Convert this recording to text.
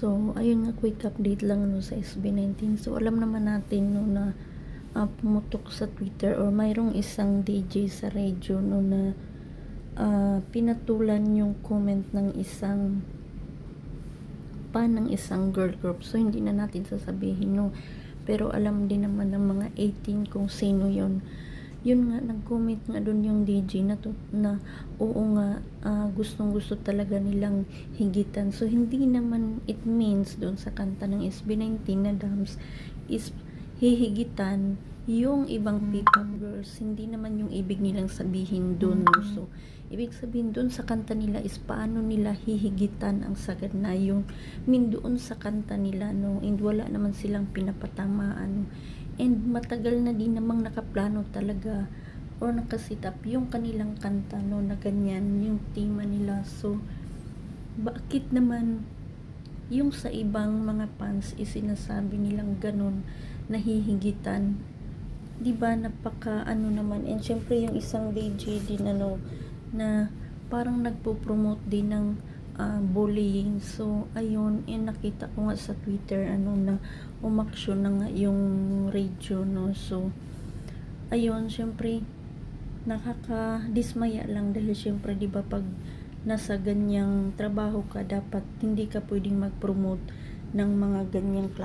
So, ayun nga, quick update lang no, sa SB19. So, alam naman natin no, na ah, pumutok sa Twitter or mayroong isang DJ sa radio no, na ah, pinatulan yung comment ng isang pa ng isang girl group. So, hindi na natin sasabihin no. Pero alam din naman ng mga 18 kung sino yon yun nga, nag-comment nga doon yung DJ na, to, na oo nga, ah, gustong gusto talaga nilang higitan. So, hindi naman it means doon sa kanta ng SB19 na dams is hihigitan yung ibang P-pop girls. Hindi naman yung ibig nilang sabihin doon. no. So, ibig sabihin doon sa kanta nila is paano nila hihigitan ang sagad na yung min doon sa kanta nila no and wala naman silang pinapatamaan and matagal na din namang nakaplano talaga or nakasit up yung kanilang kanta no na ganyan yung tema nila. So bakit naman yung sa ibang mga fans is sinasabi nilang ganun nahihigitan? Di ba napaka ano naman. And syempre yung isang DJ din ano na parang nagpo-promote din ng ah, bullying. So ayun and nakita ko nga sa Twitter ano na umaksyon na nga yung radio no? So ayun syempre nakaka-dismaya lang dahil syempre di ba pag nasa ganyang trabaho ka dapat hindi ka pwedeng mag-promote ng mga ganyang klase